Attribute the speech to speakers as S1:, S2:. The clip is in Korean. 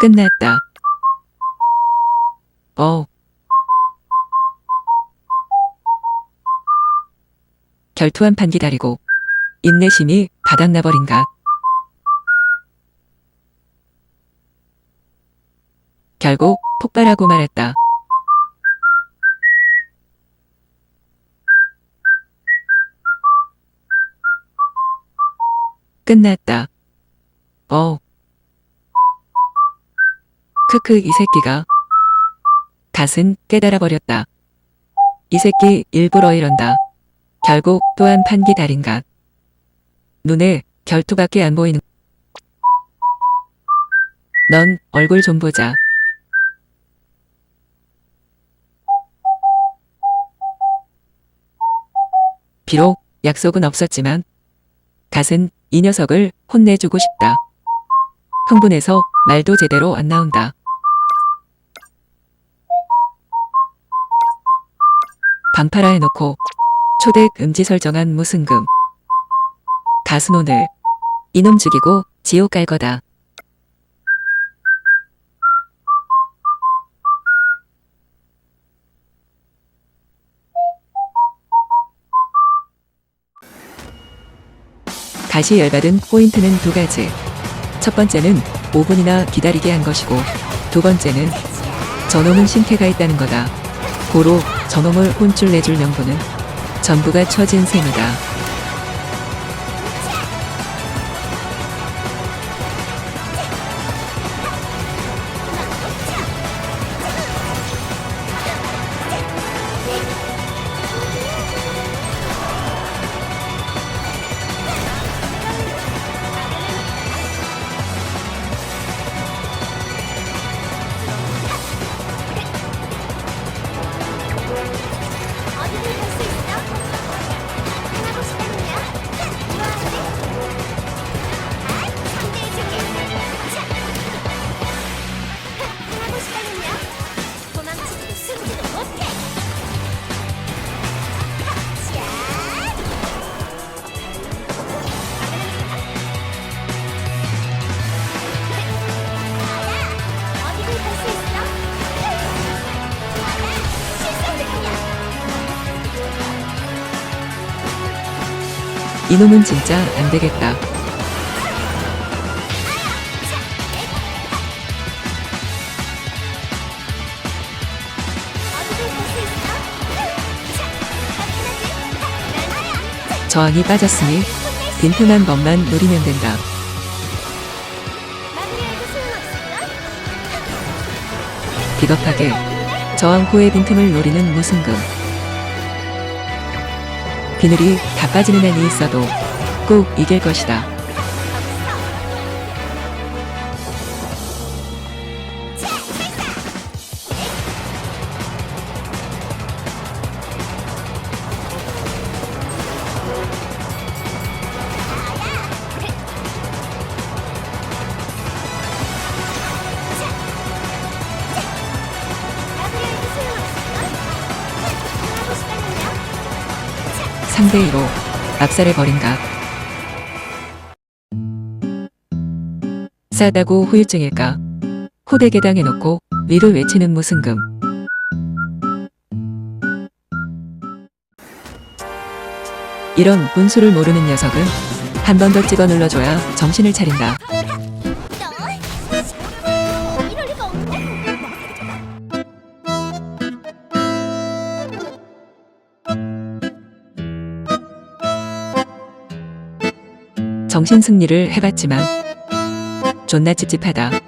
S1: 끝났다. 어. 결투한 판 기다리고 인내심이 바닥나버린가. 결국 폭발하고 말았다. 끝났다. 어. 크크 이 새끼가 갓은 깨달아 버렸다. 이 새끼 일부러 이런다. 결국 또한 판기 달인가. 눈에 결투밖에 안 보이는. 넌 얼굴 좀 보자. 비록 약속은 없었지만 갓은 이 녀석을 혼내주고 싶다. 흥분해서 말도 제대로 안 나온다. 방파라 해놓고 초대 금지 설정한 무승금. 갓은 오늘 이놈 죽이고 지옥 갈 거다. 다시 열받은 포인트는 두 가지. 첫 번째는 5분이나 기다리게 한 것이고, 두 번째는 저놈은 신태가 있다는 거다. 고로 저놈을 혼쭐 내줄 명분은 전부가 처진 셈이다. 이놈은 진짜 안 되겠다. 저항이 빠졌으니 빈틈한 것만 노리면 된다. 비겁하게 저항 후의 빈틈을 노리는 무승금. 비늘이 다 빠지는 한이 있어도 꼭 이길 것이다. 3대 2로 압살해 버린가. 싸다고 후유증일까. 호되게 당해놓고 위를 외치는 무승금. 이런 분수를 모르는 녀석은 한 번 더 찍어 눌러줘야 정신을 차린다. 정신 승리를 해봤지만 존나 찝찝하다.